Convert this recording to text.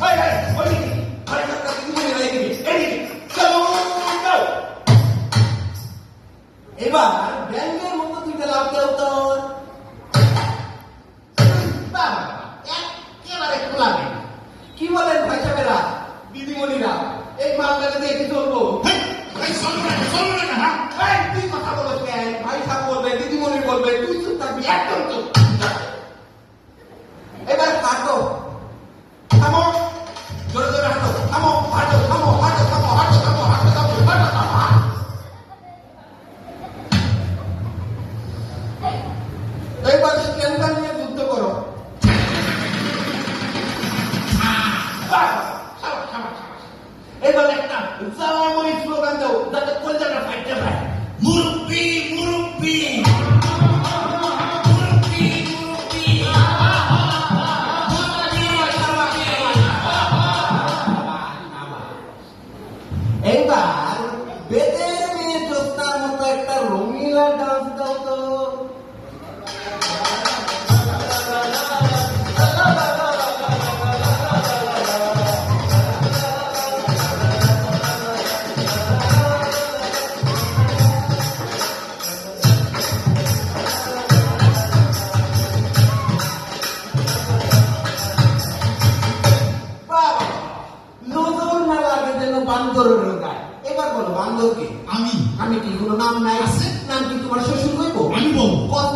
হয় এদিকে? এদিকে। স্যালুট দাও। এবার ব্যাংকের মতো দুইটা লাভ দেও তো একেবারে খোলা। কি বলেন ভাই সাহেবেরা দিদিমণিরা এই মালটাকে দিয়ে কি চলবো এই চলবে না, চলবে না? এই, তুই কথা বলো কেন ভাই সাহেব বলবে দিদিমণি বলবে তুই চুপ থাকবি একদম চুপ একটা স্লোগান। এইবার বেদের মেয়ে জোস্তার মতো একটা রঙিলা যেন এবার বলো বান্দর কে আমি। আমি কি কোনো নাম নাই? আছে। নাম কি তোমার শ্বশুর আমি বলব। কত